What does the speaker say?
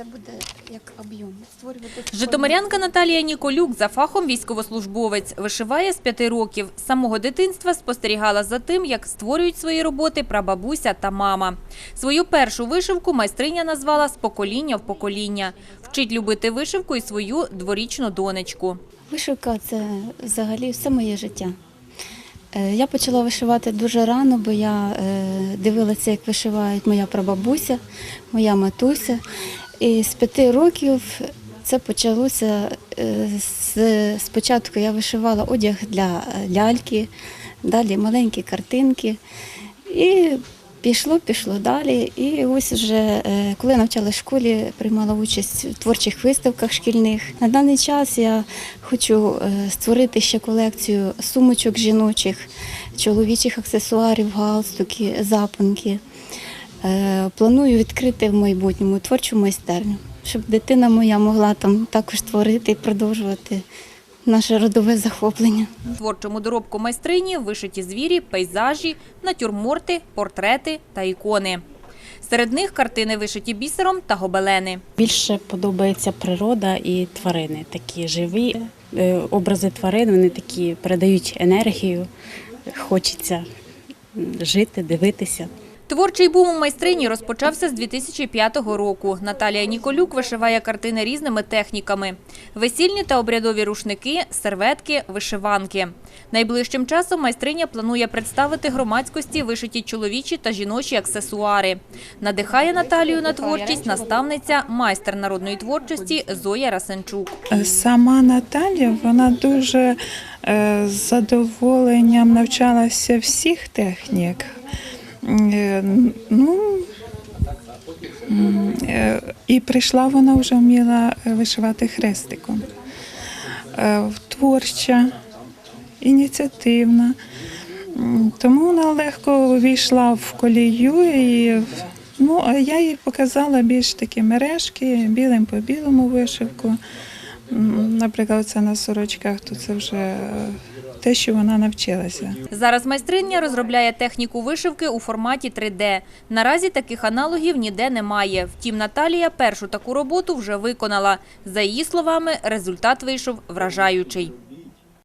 це буде як об'єм. Створювати Житомирянка Наталія Ніколюк за фахом військовослужбовець вишиває з п'яти років. З самого дитинства спостерігала за тим, як створюють свої роботи прабабуся та мама. Свою першу вишивку майстриня назвала з покоління в покоління. Вчить любити вишивку і свою дворічну донечку. Вишивка це взагалі все моє життя. Е, Я почала вишивати дуже рано, бо я е, дивилася, як вишивають моя прабабуся, моя матуся. І з п'яти років це почалося е, з спочатку я вишивала одяг для е, ляльки, далі маленькі картинки. І пішло, пішло далі. І ось вже е, коли я навчалася в школі, приймала участь в творчих виставках шкільних. На даний час я хочу створити ще колекцію сумочок жіночих, чоловічих аксесуарів, галстуки, запонки. Е, Планую відкрити в майбутньому творчу майстерню, щоб дитина моя могла там також творити і продовжувати наше родове захоплення. Творчому доробку майстрині вишиті звірі, пейзажі, натюрморти, портрети та ікони. Серед них картини вишиті бісером та гобелени. Більше подобається природа і тварини, такі живі е, образи тварин, вони такі передають енергію, хочеться жити, дивитися. Творчий бум у майстрині розпочався з 2005 року. Наталія Ніколюк вишиває картини різними техніками: весільні та обрядові рушники, серветки, вишиванки. Найближчим часом майстриня планує представити громадськості вишиті чоловічі та жіночі аксесуари. Надихає Наталію на творчість наставниця, майстер народної творчості Зоя Расенчук. Сама Наталя вона дуже е, з задоволенням навчалася всіх технік. Е, Ну, е, і прийшла вона вже вміла вишивати хрестиком. Е, Творча, ініціативна. Тому вона легко увійшла в колію і ну, а я їй показала більш такі мережки, білим по білому вишивку. Наприклад, це на сорочках, то це вже е, те, що вона навчилася. Зараз майстриня розробляє техніку вишивки у форматі 3D. Наразі таких аналогів ніде немає. Втім, Наталія першу таку роботу вже виконала. За її словами, результат вийшов вражаючий.